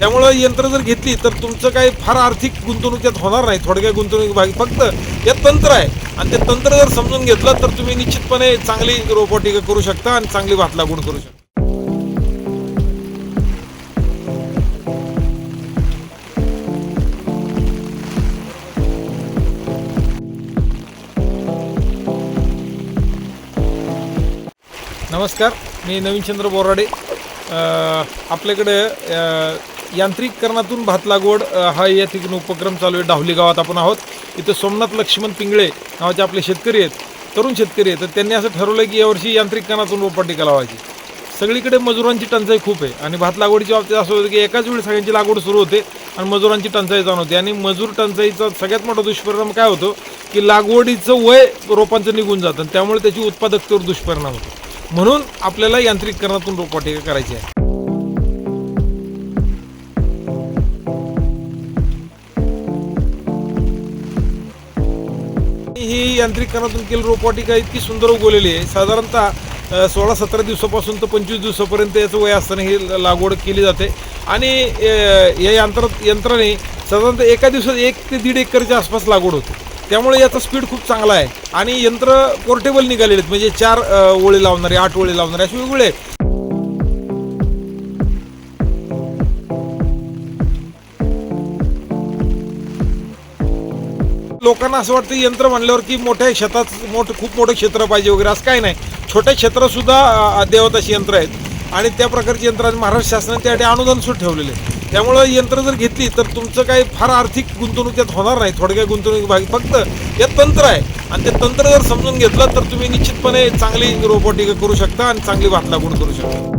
त्यामुळं यंत्र जर घेतली तर तुमचं काही फार आर्थिक गुंतवणूक त्यात होणार नाही. थोडक्या गुंतवणूक भाग फक्त हे तंत्र आहे. आणि ते तंत्र जर समजून घेतलं तर तुम्ही निश्चितपणे चांगली रोपवाटिका करू शकता आणि चांगली भात लागवड करू शकता. नमस्कार. मी नवीनचंद्र बोराडे. आपल्याकडे यांत्रिककरणातून भात लागवड हा या ठिकाणी उपक्रम चालू आहे. डावली गावात आपण आहोत. इथं सोमनाथ लक्ष्मण पिंगळे नावाचे आपले शेतकरी आहेत तरुण शेतकरी आहेत. तर त्यांनी असं ठरवलं की यावर्षी यांत्रिककरणातून रोपवाटिका लावायची सगळीकडे मजुरांची टंचाई खूप आहे आणि भात लागवडीच्या बाबतीत असं होतं की एकाच वेळी सगळ्यांची लागवड सुरू होते आणि मजुरांची टंचाई जाणवते आणि मजूर टंचाईचा सगळ्यात मोठा दुष्परिणाम काय होतो की लागवडीचं वय रोपांचं निघून जातं आणि त्यामुळे त्याची उत्पादकतेवर दुष्परिणाम होतो. म्हणून आपल्याला यांत्रिककरणातून रोपवाटिका करायची आहे. ही यांत्रिकरणातून केलेली रोपवाटिका इतकी सुंदर उगवलेली आहे. साधारणतः सोळा सतरा दिवसापासून तर पंचवीस दिवसापर्यंत याचं वय असताना ही लागवड केली जाते. आणि या यंत्र यंत्राने साधारणतः एका दिवसात एक ते दीड एकरच्या आसपास लागवड होते. त्यामुळे याचा स्पीड खूप चांगला आहे. आणि यंत्र पोर्टेबल निघालेले आहेत. म्हणजे चार ओळे ओळी लावणारे आठ ओळी लावणारे असे वेगवेगळे लोकांना असं वाटतं यंत्र म्हणल्यावर की मोठ्या शेतात मोठं खूप मोठं क्षेत्र पाहिजे वगैरे असं काही नाही. छोट्या क्षेत्रसुद्धा देवताची यंत्र आहेत. आणि त्या प्रकारची यंत्र महाराष्ट्र शासनाने त्यासाठी अनुदान सुद्धा ठेवलेले आहे. त्यामुळं यंत्र जर घेतली तर तुमचं काही फार आर्थिक गुंतवणूक त्यात होणार नाही. थोडक्या गुंतवणूक भागी फक्त हे तंत्र आहे. आणि ते तंत्र जर समजून घेतलं तर तुम्ही निश्चितपणे चांगली रोबोटिका करू शकता आणि चांगली भात लागवड करू शकता.